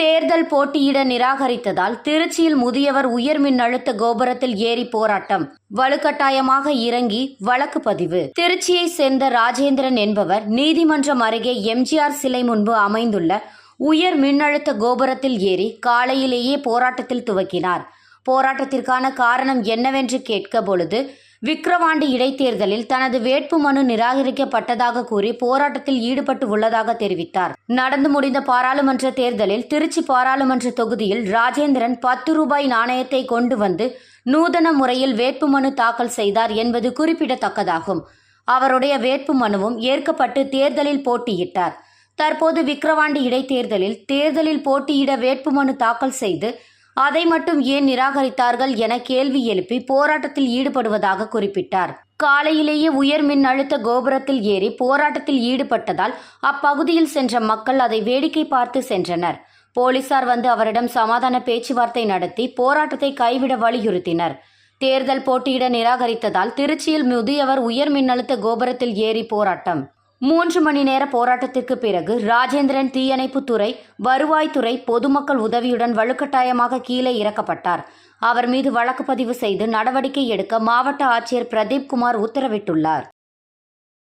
தேர்தல் போட்டியிட நிராகரித்ததால் திருச்சியில் முதியவர் உயர் மின்னழுத்த கோபுரத்தில் ஏறி போராட்டம். வலுக்கட்டாயமாக இறங்கி வழக்கு பதிவு. திருச்சியை சேர்ந்த ராஜேந்திரன் என்பவர் நீதிமன்றம் அருகே எம்ஜிஆர் சிலை முன்பு அமைந்துள்ள உயர் மின்னழுத்த கோபுரத்தில் ஏறி காலையிலேயே போராட்டத்தில் துவக்கினார். போராட்டத்திற்கான காரணம் என்னவென்று கேட்க பொழுது விக்கிரவாண்டி இடைத்தேர்தலில் தனது வேட்புமனு நிராகரிக்கப்பட்டதாக கூறி போராட்டத்தில் ஈடுபட்டு உள்ளதாக தெரிவித்தார். நடந்து முடிந்த பாராளுமன்ற தேர்தலில் திருச்சி பாராளுமன்ற தொகுதியில் ராஜேந்திரன் பத்து ரூபாய் நாணயத்தை கொண்டு வந்து நூதன முறையில் வேட்புமனு தாக்கல் செய்தார் என்பது குறிப்பிடத்தக்கதாகும். அவருடைய வேட்புமனுவும் ஏற்கப்பட்டு தேர்தலில் போட்டியிட்டார். தற்போது விக்கிரவாண்டி இடைத்தேர்தலில் தேர்தலில் போட்டியிட வேட்புமனு தாக்கல் செய்து அதை மட்டும் ஏன் நிராகரித்தார்கள் என கேள்வி எழுப்பி போராட்டத்தில் ஈடுபடுவதாக குறிப்பிட்டார். காலையிலேயே உயர் மின் அழுத்த கோபுரத்தில் ஏறி போராட்டத்தில் ஈடுபட்டதால் அப்பகுதியில் சென்ற மக்கள் அதை வேடிக்கை பார்த்து சென்றனர். போலீசார் வந்து அவரிடம் சமாதான பேச்சுவார்த்தை நடத்தி போராட்டத்தை கைவிட வலியுறுத்தினர். தேர்தல் போட்டியிட நிராகரித்ததால் திருச்சியில் முதியவர் உயர் மின்னழுத்த கோபுரத்தில் ஏறி போராட்டம். மூன்று மணி நேர போராட்டத்திற்கு பிறகு ராஜேந்திரன் தீயணைப்புத்துறை வருவாய்த்துறை பொதுமக்கள் உதவியுடன் வலுக்கட்டாயமாக கீழே இறக்கப்பட்டார். அவர் மீது வழக்கு பதிவு செய்து நடவடிக்கை எடுக்க மாவட்ட ஆட்சியர் பிரதீப் குமார் உத்தரவிட்டுள்ளார்.